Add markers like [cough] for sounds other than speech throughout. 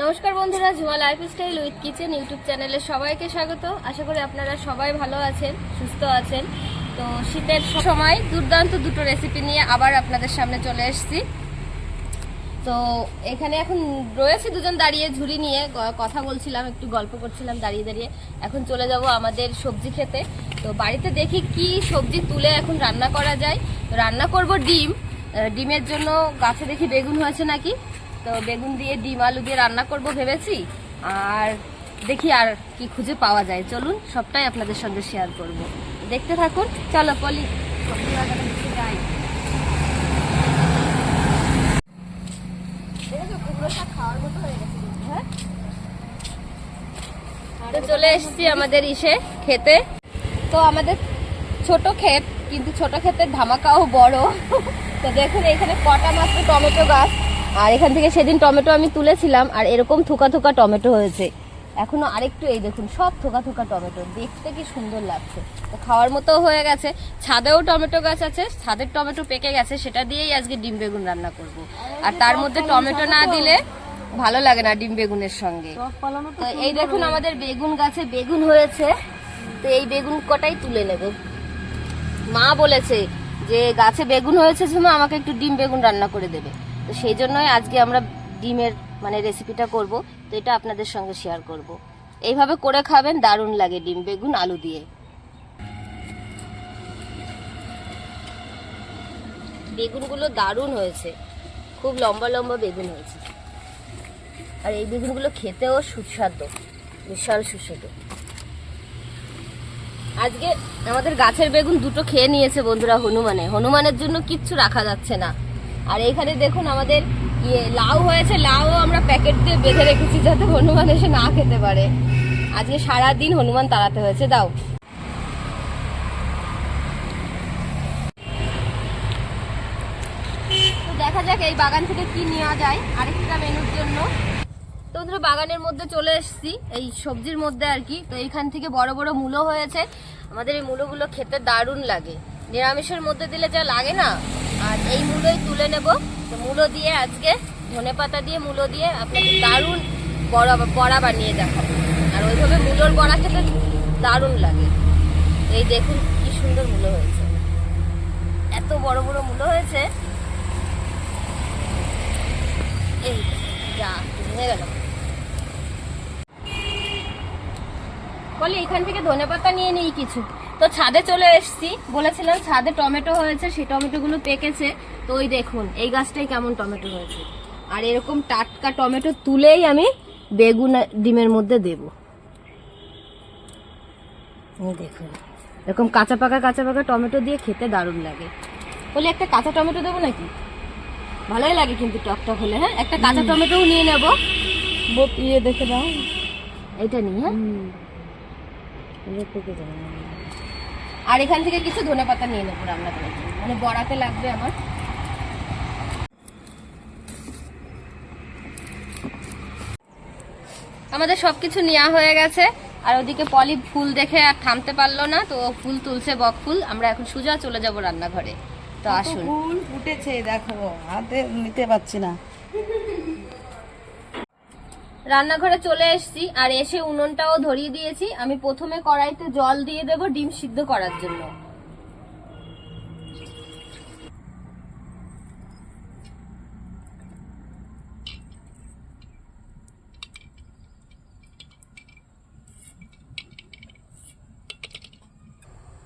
নমস্কার বন্ধুরা, Jhuma life style with kitchen YouTube চ্যানেলে সবাইকে স্বাগত। আশা করি আপনারা সবাই ভালো আছেন, সুস্থ আছেন। তো শীতের সময় দুর্দান্ত দুটো রেসিপি নিয়ে আবার আপনাদের সামনে চলে এসেছি। তো এখানে এখন রয়েছে দুজন দাঁড়িয়ে ঝুড়ি নিয়ে। কথা বলছিলাম, একটু গল্প করছিলাম দাঁড়িয়ে দাঁড়িয়ে। এখন চলে যাব আমাদের সবজি খেতে। তো বাড়িতে দেখি কি সবজি তুলে এখন রান্না করা যায়। রান্না করব ডিম। ডিমের জন্য গাছে দেখি বেগুন হয়েছে নাকি? তো বেগুন দিয়ে ডিম আলু দিয়ে রান্না করব ভেবেছি। আর দেখি আর কি খুঁজে পাওয়া যায়। চলুন, সবটাই আপনাদের সঙ্গে শেয়ার করব। দেখতে থাকুন। চলো, পলি। হয়ে চলে এসেছি আমাদের ইসে খেতে। তো আমাদের ছোট ক্ষেত, কিন্তু ছোট ক্ষেতের ধামাকাও বড়। তো দেখুন এখানে কটা মাত্র টমেটো গাছ। আর এখান থেকে সেদিন টমেটো আমি তুলেছিলাম আর এরকম থুকা থুকা টমেটো হয়েছে। এখনও আরেকটু এই দেখুন সব থোকা থোকা টমেটো। দেখতে কি সুন্দর লাগছে। তো খাওয়ার মতো হয়ে গেছে। ছাদেও টমেটো গাছ আছে ছাদের টমেটো পেকে গেছে সেটা দিয়েই আজকে ডিম বেগুন রান্না করব। আর তার মধ্যে টমেটো না দিলে ভালো লাগে না ডিম বেগুনের সঙ্গে। তো এই দেখুন আমাদের বেগুন গাছে বেগুন হয়েছে। তো এই বেগুন কটাই তুলে নেব? মা বলেছে যে গাছে বেগুন হয়েছে ঝুমা আমাকে একটু ডিম বেগুন রান্না করে দেবে। তো সেই জন্যই আজকে আমরা ডিমের মানে রেসিপিটা করব, তো এটা আপনাদের সঙ্গে শেয়ার করব। এইভাবে করে খাবেন, দারুণ লাগে ডিম বেগুন, আলু দিয়ে। বেগুনগুলো দারুণ হয়েছে। খুব লম্বা লম্বা বেগুন হয়েছে। আর এই বেগুনগুলো খেতেও সুস্বাদু, বিশাল সুস্বাদু। আজকে আমাদের গাছের বেগুন দুটো খেয়ে নিয়েছে বন্ধুরা হনুমানে। হনুমানের জন্য কিচ্ছু রাখা যাচ্ছে না। আর এখানে দেখুন আমাদের ইয়ে লাউ হয়েছে লাউ আমরা প্যাকেট দিয়ে বেঁধে রেখেছি যাতে হনুমান এসে না খেতে পারে। আজকে সারা দিন হনুমান তাড়াতে হয়েছে, দাও। দেখা যাক এই বাগান থেকে কি নেওয়া যায় আরেকটা মেনুর জন্য। তো বন্ধুরা বাগানের মধ্যে চলে এসেছি, এই সবজির মধ্যে আর কি। তো এইখান থেকে বড় বড় মূলো হয়েছে। আমাদের এই মূলোগুলো খেতে দারুণ লাগে। নিরামিষের মধ্যে দিলে যা লাগে না? আর এই মূলোই তুলে নেব। তো মূলো দিয়ে আজকে ধনে পাতা দিয়ে মূলো দিয়ে আপনাকে দারুণ বড়া বড়া বানিয়ে দেখাবো। আর ওইভাবে মূলোর বড়া খেতে দারুণ লাগে। এই দেখুন কি সুন্দর মূলো হয়েছে। এত বড় বড় মূলো হয়েছে। এই যা ভেঙে গেল বলি এখান থেকে ধনে পাতা নিয়ে নিই কিছু। তো ছাদে চলে এসেছি। বলেছিলাম ছাদে টমেটো হয়েছে সেই টমেটোগুলো পেকেছে। তো ওই দেখুন এই গাছটাই কেমন টমেটো হয়েছে। আর এরকম টাটকা টমেটো তুলেই আমি বেগুন ডিমের মধ্যে দেব। দেখুন এরকম কাঁচা পাকা কাঁচা পাকা টমেটো দিয়ে খেতে দারুণ লাগে। বলি একটা কাঁচা টমেটো দেবো নাকি? ভালোই লাগে কিন্তু টক টক হলে হ্যাঁ? একটা কাঁচা টমেটোও নিয়ে নেব। ইয়ে দেখে দাও। এটা নিয়ে হ্যাঁ? আর এখান থেকে কিছু ধনে পাতা নিয়ে নেব রান্না করার জন্য। মানে বড়াতে লাগবে আমার। আমাদের সবকিছু নেওয়া হয়ে গেছে। আর ওদিকে পলি ফুল দেখে আর থামতে পারল না তো ফুল তুলছে বক ফুল। আমরা এখন সুজা চলে যাব রান্নাঘরে। তো আসুন। ফুল ফুটেছে দেখো হাতে নিতে পারছি না। রান্নাঘরে চলে এসেছি, আর এসে উনুনটাও ধরিয়ে দিয়েছি। আমি প্রথমে কড়াইতে জল দিয়ে দেব ডিম সিদ্ধ করার জন্য।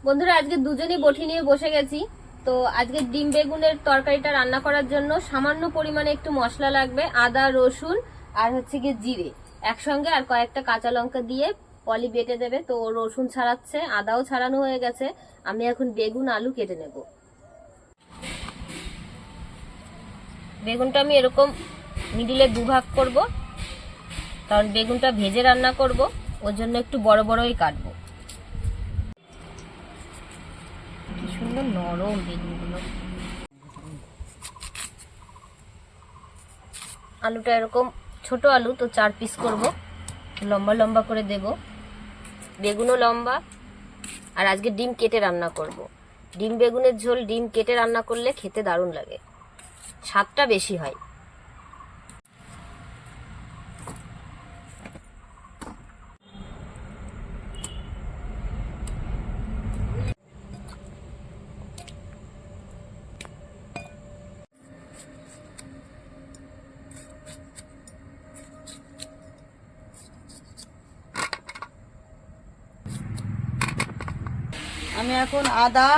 বন্ধুরা, আজকে দুজনই বটি নিয়ে বসে গেছি। তো আজকে ডিম বেগুনের তরকারিটা রান্না করার জন্য সামান্য পরিমাণে একটু মশলা লাগবে, আদা, রসুন আর হচ্ছে গিয়ে জিরে। একসঙ্গে আর কয়েকটা কাঁচা লঙ্কা দিয়ে পলি বেটে দেবে। তো রসুন ছাড়াচ্ছে, আদাও ছাড়ানো হয়ে গেছে। আমি এখন বেগুন, আলু কেটে নেব। বেগুনটা আমি এরকম মিডিলে দুভাগ করব। কারণ বেগুনটা ভেজে রান্না করব। ওর জন্য একটু বড় বড়ই কাটবো। সুন্দর নরম বেগুনগুলো। আলুটা এরকম ছোট আলু, তো চার পিস করব। লম্বা লম্বা করে দেব। বেগুনও লম্বা। আর আজকে ডিম কেটে রান্না করব। ডিম বেগুনের ঝোল ডিম কেটে রান্না করলে খেতে দারুণ লাগে। স্বাদটা বেশি হয় আমি এখন আদা,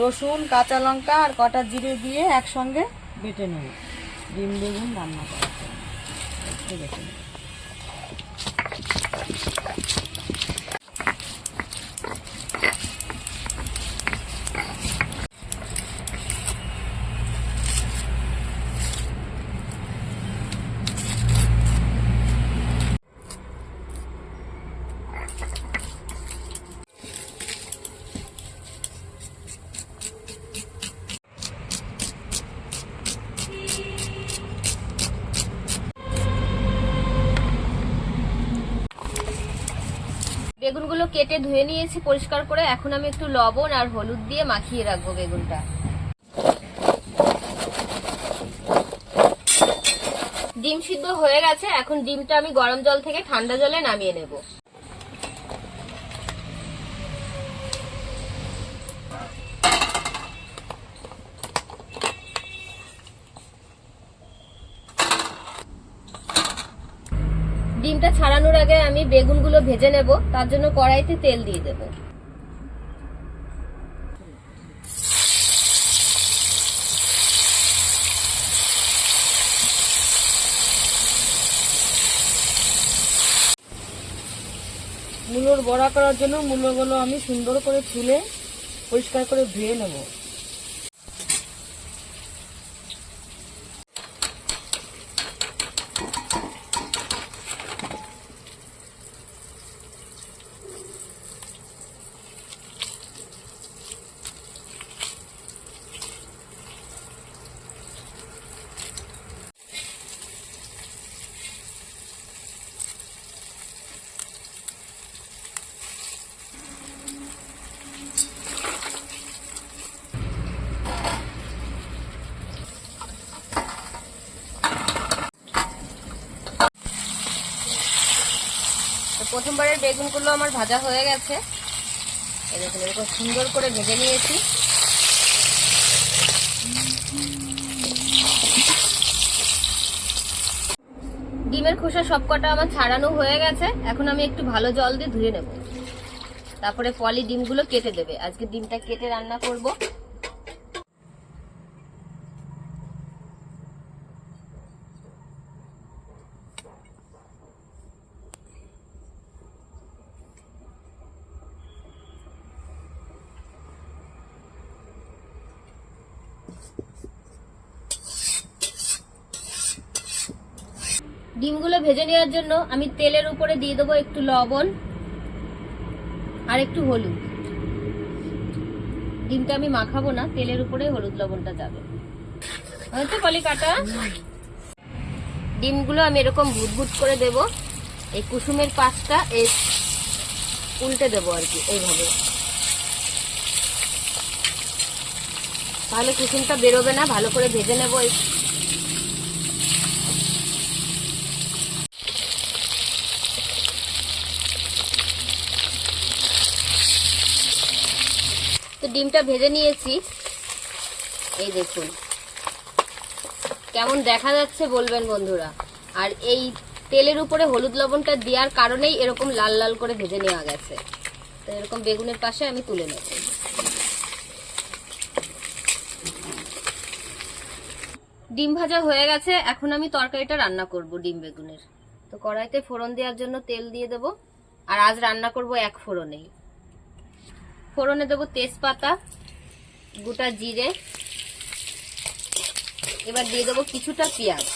রসুন, কাঁচা লঙ্কা আর কটা জিরে দিয়ে একসঙ্গে বেটে নেব ডিম বেগুন রান্না করার জন্য নেব। কেটে ধুয়ে নিয়েছি পরিষ্কার করে। এখন আমি একটু লবণ আর হলুদ দিয়ে মাখিয়ে রাখব বেগুনটা। ডিম সিদ্ধ হয়ে গেছে, এখন ডিমটা আমি গরম জল থেকে ঠান্ডা জলে নামিয়ে নেব ডিমটা ছাড়ানোর আগে আমি বেগুনগুলো ভেজে নেব, তার জন্য কড়াইতে তেল দিয়ে দেব। মূলোর বড়া করার জন্য মূলোগুলো আমি সুন্দর করে তুলে পরিষ্কার করে ধুয়ে নেব। প্রথমবারের বেগুনগুলো আমার ভাজা হয়ে গেছে। দেখুন, এরকম সুন্দর করে ভেজে নিয়েছি। ডিমের খোসা সবকটা আমার ছাড়ানো হয়ে গেছে। এখন আমি একটু ভালো জল দিয়ে ধুয়ে নেব। তারপরে পলি ডিমগুলো কেটে দেবে। আজকে ডিমটা কেটে রান্না করব। ডিমগুলো ভেজে নেওয়ার জন্য আমি তেলের উপরে দিয়ে দেবো একটু লবণ আর একটু হলুদ। ডিমটা আমি মাখাবো না, তেলের উপরে হলুদ লবণটা যাবে। হয়তো কলি কাটা ডিমগুলো আমি এরকম ভুট ভুট করে দেব। এই কুসুমের পাশটা এই উল্টে দেবো আর কি, এইভাবে। তাহলে কুসুমটা বেরোবে না, ভালো করে ভেজে নেব তো ডিমটা ভেজে নিয়েছি। এই দেখুন। কেমন দেখা যাচ্ছে বলবেন বন্ধুরা। আর এই তেলের উপরে হলুদ লবণটা দেওয়ার কারণেই এরকম লাল লাল করে ভেজে নেওয়া গেছে। তো এরকম বেগুনের পাশে আমি তুলে নেব। ডিম ভাজা হয়ে গেছে, এখন আমি তরকারিটা রান্না করব ডিম বেগুনের। তো কড়াইতে ফোড়ন দেওয়ার জন্য তেল দিয়ে দেব, আর আজ রান্না করব এক ফোড়নেই। ফোড়নে দেবো তেজপাতা, গোটা জিরে, এবার দিয়ে দেবো কিছুটা পেঁয়াজ।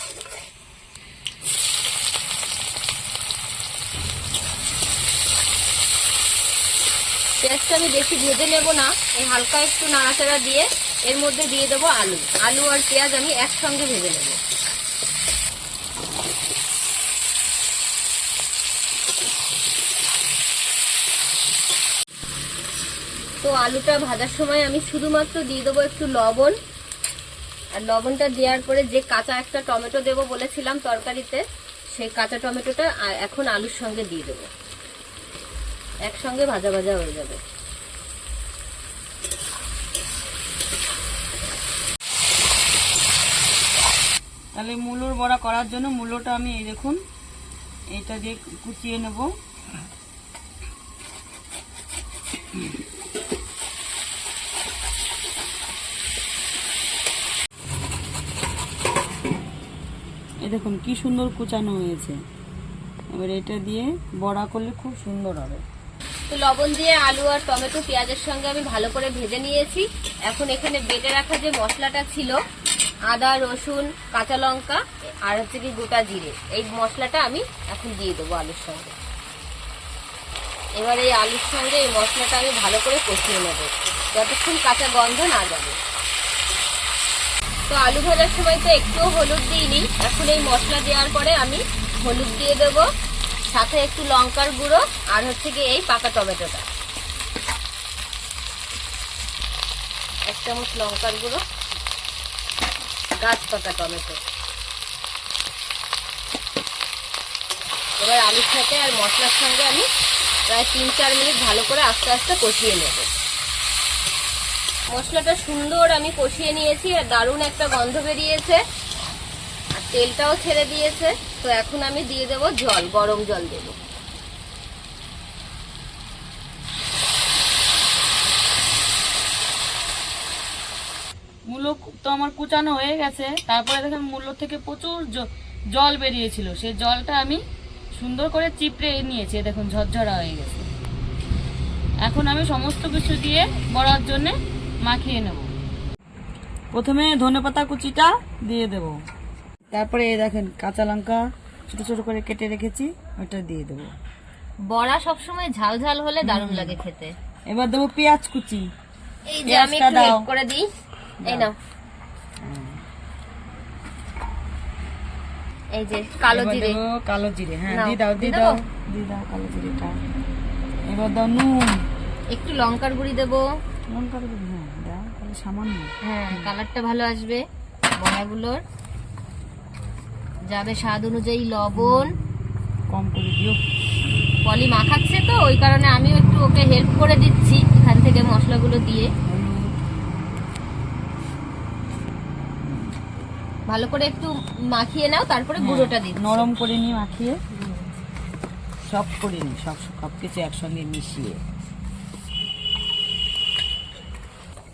পেঁয়াজটা আমি বেশি ভেজে নেব না, এই হালকা একটু নাড়াচাড়া দিয়ে এর মধ্যে দিয়ে দেবো আলু। আলু আর পেঁয়াজ আমি একসঙ্গে ভেজে নেব। তো আলুটা ভাজার সময় আমি শুধুমাত্র দিয়ে দেবো একটু লবণ। আর লবণটা দেওয়ার পরে যে কাঁচা একটা টমেটো দেবো বলেছিলাম তরকারিতে, সেই কাঁচা টমেটোটা এখন আলুর সঙ্গে দিয়ে দেবো। একসঙ্গে ভাজা ভাজা হয়ে যাবে। তাহলে মুলোর বড়া করার জন্য মুলোটা আমি এই দেখুন, এটা দিয়ে কুচিয়ে নেব। এই দেখুন, কি সুন্দর কুচানো হয়েছে। এবার এটা দিয়ে বড়া করলে খুব সুন্দর হবে। তো লবণ দিয়ে আলু আর টমেটো পেঁয়াজের সঙ্গে আমি ভালো করে ভেজে নিয়েছি। এখন এখানে বেটে রাখা যে মশলাটা ছিল আদা, রসুন, কাঁচা লঙ্কা, আর হচ্ছে কি গোটা জিরে। এই মশলাটা আমি এখন দিয়ে দেবো আলুর সঙ্গে। এবার এই আলুর সঙ্গে এই মশলাটা আমি ভালো করে কষিয়ে নেব। যতক্ষণ কাঁচা গন্ধ না যাবে। তো আলু ভাজার সময় তো একটু হলুদ দিইনি এখন এই মশলা দেওয়ার পরে আমি হলুদ দিয়ে দেবো। সাথে একটু লঙ্কার গুঁড়ো আর হচ্ছে কি এই পাকা টমেটোটা। এক চামচ লঙ্কার গুঁড়ো। গাছ পাতা টমেটো। এবার আলুর সাথে আর মশলার সঙ্গে আমি প্রায় তিন চার মিনিট ভালো করে আস্তে আস্তে কষিয়ে নেব। মশলাটা সুন্দর আমি কষিয়ে নিয়েছি আর দারুণ একটা গন্ধ বেরিয়েছে। আর তেলটাও ছেড়ে দিয়েছে। তো এখন আমি দিয়ে দেব জল, গরম জল দেব মূলো তো আমার কুচানো হয়ে গেছে। তারপরে দেখেন মূলো থেকে প্রচুর জল বেরিয়েছিল। সেই জলটা আমি সুন্দর করে চিপড়ে নিয়েছি। দেখুন ঝরঝরা হয়ে গেছে। এখন আমি সমস্ত কিছু দিয়ে বড়ার জন্য মাখিয়ে নেব। প্রথমে ধনেপাতা কুচিটা দিয়ে দেব। তারপরে এই দেখেন কাঁচা লঙ্কা ছোট ছোট করে কেটে রেখেছি ওটা দিয়ে দেবো। বড়া সবসময় ঝাল ঝাল হলে দারুণ লাগে খেতে। এবার দেবো পেঁয়াজ কুচি। এই যে আমি একটু করে দিই। এই নাও। এই যে কালো জিরে। কালো জিরে হ্যাঁ নাও, দাও দিয়ে দিয়ে দাও দেবো? দাও কালো জিরেটা। এবার দাও নুন। একটু লঙ্কার গুঁড়ি দেবো। লঙ্কার গুঁড়ো হ্যাঁ দাও তাহলে সামান্য। হ্যাঁ কালারটা ভালো আসবে বড়াগুলোর। যাবে স্বাদ অনুযায়ী লবণ। কম করে দিও। পলি মাখাচ্ছে তো ওই কারণে আমিও একটু ওকে হেল্প করে দিচ্ছি এখান থেকে মশলাগুলো দিয়ে হলুদ ভালো করে একটু মাখিয়ে নাও তারপরে গুঁড়োটা দিচ্ছি। নরম করে নিই মাখিয়ে সব করে নিই সব সব কিছু একসঙ্গে মিশিয়ে।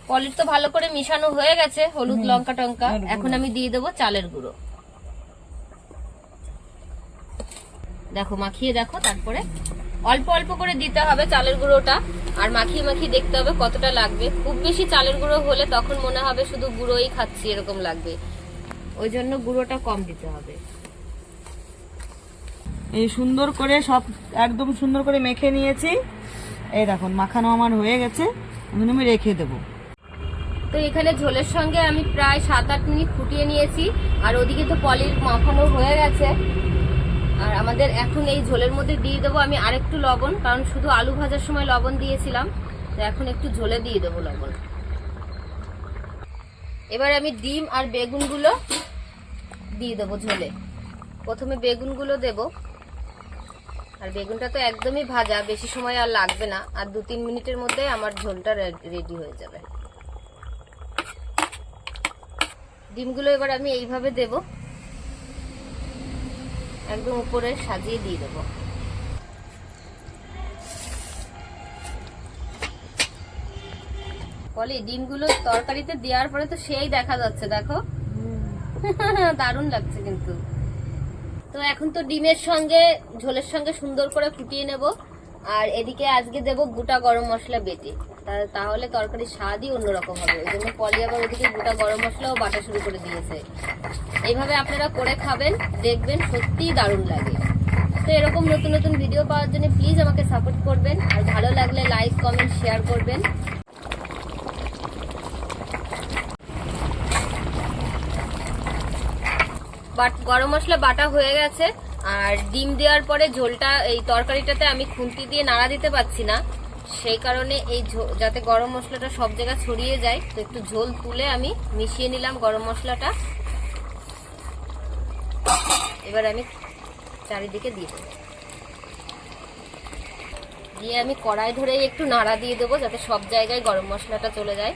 পলির তো ভালো করে মিশানো হয়ে গেছে হলুদ লঙ্কা টঙ্কা। এখন আমি দিয়ে দেবো চালের গুঁড়ো। দেখো মাখিয়ে দেখো তারপরে অল্প অল্প করে দিতে হবে চালের গুঁড়োটা। আর মাখিয়ে মাখিয়ে দেখতে হবে কতটা লাগবে। খুব বেশি চালের গুঁড়ো হলে তখন মনে হবে শুধু গুঁড়োই খাচ্ছি এরকম লাগবে। ওই জন্য গুঁড়োটা কম দিতে হবে। এই সুন্দর করে সব একদম সুন্দর করে মেখে নিয়েছি। এই দেখুন মাখানো আমার হয়ে গেছে। এখন আমি রেখে দেবো। তো এখানে ঝোলের সঙ্গে আমি প্রায় সাত আট মিনিট ফুটিয়ে নিয়েছি। আর ওদিকে তো পলির মাখানো হয়ে গেছে। আর আমাদের এখন এই ঝোলের মধ্যে দিয়ে দেবো আমি আরেকটু লবণ কারণ শুধু আলু ভাজার সময় লবণ দিয়েছিলাম। তো এখন একটু ঝোলে দিয়ে দেবো লবণ। এবার আমি ডিম আর বেগুনগুলো দিয়ে দেবো ঝোলে। প্রথমে বেগুনগুলো দেব। আর বেগুনটা তো একদমই ভাজা, বেশি সময় আর লাগবে না। আর দু তিন মিনিটের মধ্যে আমার ঝোলটা রেডি হয়ে যাবে। ডিমগুলো এবার আমি এইভাবে দেব। একদম উপরে সাজিয়ে দিয়ে দেবো। বলি, ডিমগুলো তরকারিতে দেওয়ার পরে তো সেই দেখা যাচ্ছে, দেখো। [laughs] দারুণ লাগছে কিন্তু। তো এখন তো ডিমের সঙ্গে, ঝোলের সঙ্গে সুন্দর করে ফুটিয়ে নেব। আর এদিকে আজকে দেব গোটা গরম মশলা বেটে। তাহলে তরকারির স্বাদই অন্যরকম হবে। ওই জন্য পলি আবার ওদিকে গোটা গরম মশলাও বাটা শুরু করে দিয়েছে। এইভাবে আপনারা করে খাবেন, দেখবেন সত্যিই দারুণ লাগে। তো এরকম নতুন নতুন ভিডিও পাওয়ার জন্য প্লিজ আমাকে সাপোর্ট করবেন। আর ভালো লাগলে লাইক কমেন্ট শেয়ার করবেন। বাট গরম মশলা বাটা হয়ে গেছে, আর ডিম দেওয়ার পরে ঝোলটা, এই তরকারিটাতে আমি খুন্তি দিয়ে নাড়া দিতে পারছি না। সেই কারণে এই যাতে গরম মশলাটা সব জায়গায় ছড়িয়ে যায়, তো একটু ঝোল তুলে আমি মিশিয়ে নিলাম গরম মশলাটা। এবার আমি চারিদিকে দিয়ে দেবো। দিয়ে আমি কড়াই ধরেই একটু নাড়া দিয়ে দেবো, যাতে সব জায়গায় গরম মশলাটা চলে যায়।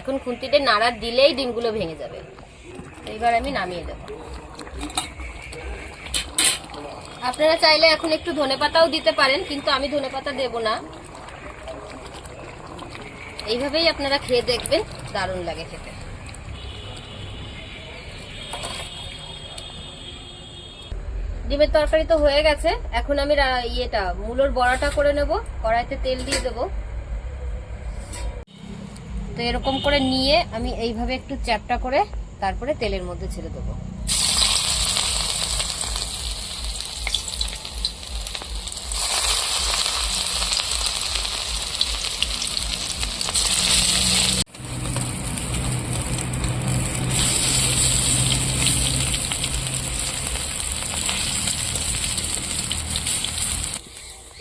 এখন খুন্তিতে নাড়া দিলেই ডিমগুলো ভেঙে যাবে। এবার আমি নামিয়ে দেব। আপনারা চাইলে এখন একটু ধনেপাতাও দিতে পারেন, কিন্তু আমি ধনেপাতা দেব না। এইভাবেই আপনারা খেয়ে দেখবেন, দারুণ লাগে খেতে। ডিমের তরকারি তো হয়ে গেছে, এখন আমি ইয়েটা, মূলোর বড়াটা করে নেব, কড়াইতে তেল দিয়ে দেব। তো এরকম করে নিয়ে আমি এইভাবে একটু চ্যাপটা করে তারপরে তেলের মধ্যে ছেড়ে দেবো।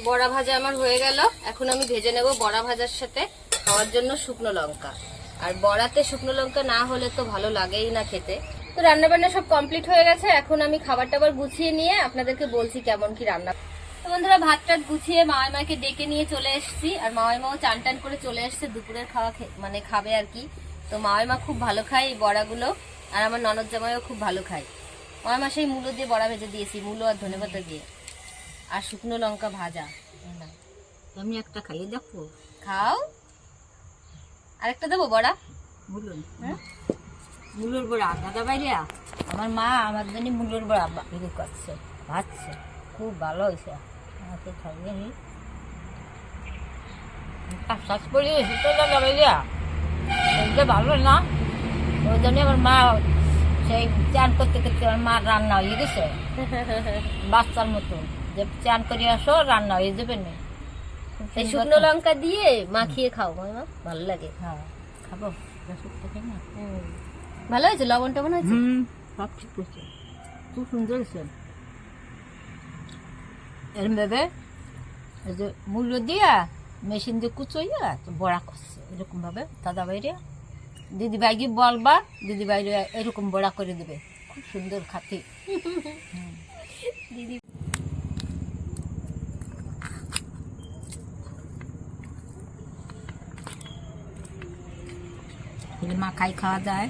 বড়া ভাজা আমার হয়ে গেল। এখন আমি ভেজে নেব বড়া ভাজার সাথে খাওয়ার জন্য শুকনো লঙ্কা। আর বড়াতে শুকনো লঙ্কা না হলে তো ভালো লাগেই না খেতে। তো রান্না বান্না সব কমপ্লিট হয়ে গেছে এখন আমি খাবার টাবার গুছিয়ে নিয়ে আপনাদেরকে বলছি কেমন কি রান্না। তো বন্ধুরা ভাত টাত গুছিয়ে মামাই মাকে ডেকে নিয়ে চলে এসেছি আর মামাই মাও চান টান করে চলে এসেছে দুপুরের খাওয়া মানে খাবে আর কি। তো মামাই মা খুব ভালো খায় এই বড়াগুলো আর আমার ননদ জামাইও খুব ভালো খায়। মামাই মা সেই মূলো দিয়ে বড়া ভেজে দিয়েছি মূলো আর ধনেপাতা দিয়ে। আর শুকনো লঙ্কা ভাজা। আমি একটা খাইয়ে দেখো। খাও। আরেকটা দেবো বড়া? বলুন মুলোর বড়া। দাদা বাইরিয়া আমার মা আমার জন্য মুলোর বড়া বিক্রি করছে ভাজছে খুব ভালো হয়েছে। আমাকে খাইয়ে নি। শ্বাস পড়ে গেছি তো দাদা বাইরিয়া এটা ভালো না। ওই জন্য আমার মা সেই চান করতে করতে আমার মা রান্না হয়ে গেছে। [laughs] বাচ্চার মতো। যে চান করে আসো রান্না হয়ে যাবে না। এই শুকনো লঙ্কা দিয়ে মাখিয়ে খাও মামা ভালো লাগে। হ্যাঁ খাব। ভালো হয়েছে? লবণ টবণ হয়েছে? সব ঠিক করছে খুব সুন্দর হয়েছে। এরম ভাবে এই যে মূল্য দিয়া মেশিন দিয়ে কুচইয়া তো বড়া করছে এরকম ভাবে। দাদা বাইরে দিদি ভাইকে বলবা দিদি বাইরে এরকম বড়া করে দেবে। খুব সুন্দর খাতে। [laughs] এগুলো মাখাই খাওয়া যায়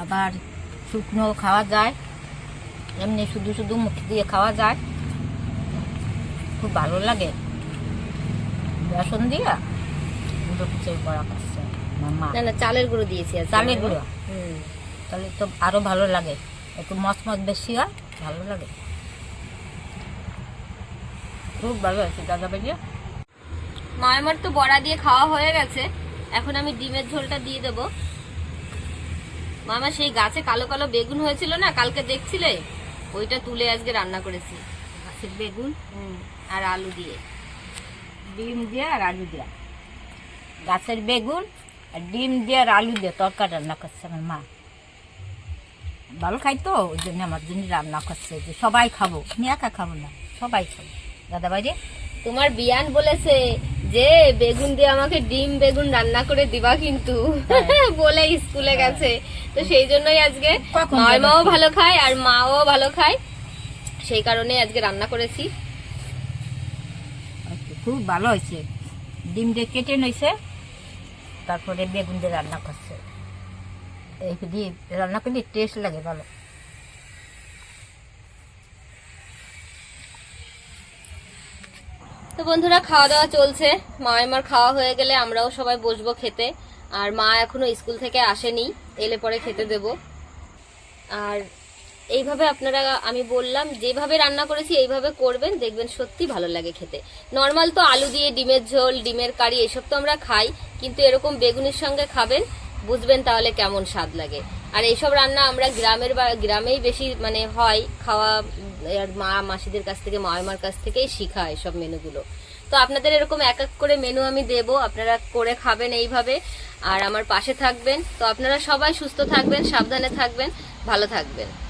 আবার শুকনো খাওয়া যায় এমনি শুধু শুধু মুখ দিয়ে খাওয়া যায়। খুব ভালো লাগে। বেসন দিয়া গুঁড়ো কুচে বড়া করছে না না চালের গুঁড়ো দিয়েছি চালের গুঁড়ো? হুম। তাহলে তো আরও ভালো লাগে। একটু মচমচ বেশি হয় ভালো লাগে। খুব ভালো আছে দাদা ভাইয়া মামার তো বড়া দিয়ে খাওয়া হয়ে গেছে। এখন আমি ডিমের ঝোলটা দিয়ে দেব। মামা সেই গাছে কালো কালো বেগুন হয়েছিল না কালকে দেখছিলে? ওইটা তুলে আজকে রান্না করেছি। গাছের বেগুন? আর আলু দিয়ে। ডিম দিয়ে আর আলু দিয়া। গাছের বেগুন আর ডিম দিয়ে আর আলু দিয়ে তরকারি রান্না করছে আমার মা। ভালো খাই তো ওই জন্য আমার জন্য রান্না করছে। যে সবাই খাব। আমি একা খাব না সবাই খাব। দাদা ভাই রে তোমার বিয়ান বলেছে যে বেগুন দিয়ে আমাকে ডিম বেগুন রান্না করে দিবা কিন্তু। [laughs] বলে স্কুলে গেছে। তো সেই জন্যই আজকে কখন মাও ভালো খায় আর মাও ভালো খায়। সেই কারণে আজকে রান্না করেছি। আচ্ছা, খুব ভালো হয়েছে। ডিম দিয়ে কেটে নইছে তারপরে বেগুন দিয়ে রান্না করছে। এই রান্না করলে টেস্ট লাগে ভালো। তো বন্ধুরা খাওয়া দাওয়া চলছে মায়ের খাওয়া হয়ে গেলে আমরাও সবাই বসবো খেতে। আর মা এখনও স্কুল থেকে আসেনি, এলে পরে খেতে দেব। আর এইভাবে আপনারা, আমি বললাম, যেভাবে রান্না করেছি, এইভাবে করবেন, দেখবেন সত্যি ভালো লাগে খেতে। নর্মাল তো আলু দিয়ে ডিমের ঝোল, ডিমের কারি, এসব তো আমরা খাই, কিন্তু এরকম বেগুনের সঙ্গে খাবেন, বুঝবেন তাহলে কেমন স্বাদ লাগে। আর এইসব রান্না আমরা গ্রামের বা, গ্রামেই বেশি মানে হয়, খাওয়া মা মাসিদের কাছ থেকে মামার কাছ থেকেই শিখা এসব মেনুগুলো। তো আপনাদের এরকম এক এক করে মেনু আমি দেব, আপনারা করে খাবেন এইভাবে। আর আমার পাশে থাকবেন। তো আপনারা সবাই সুস্থ থাকবেন, সাবধানে থাকবেন, ভালো থাকবেন।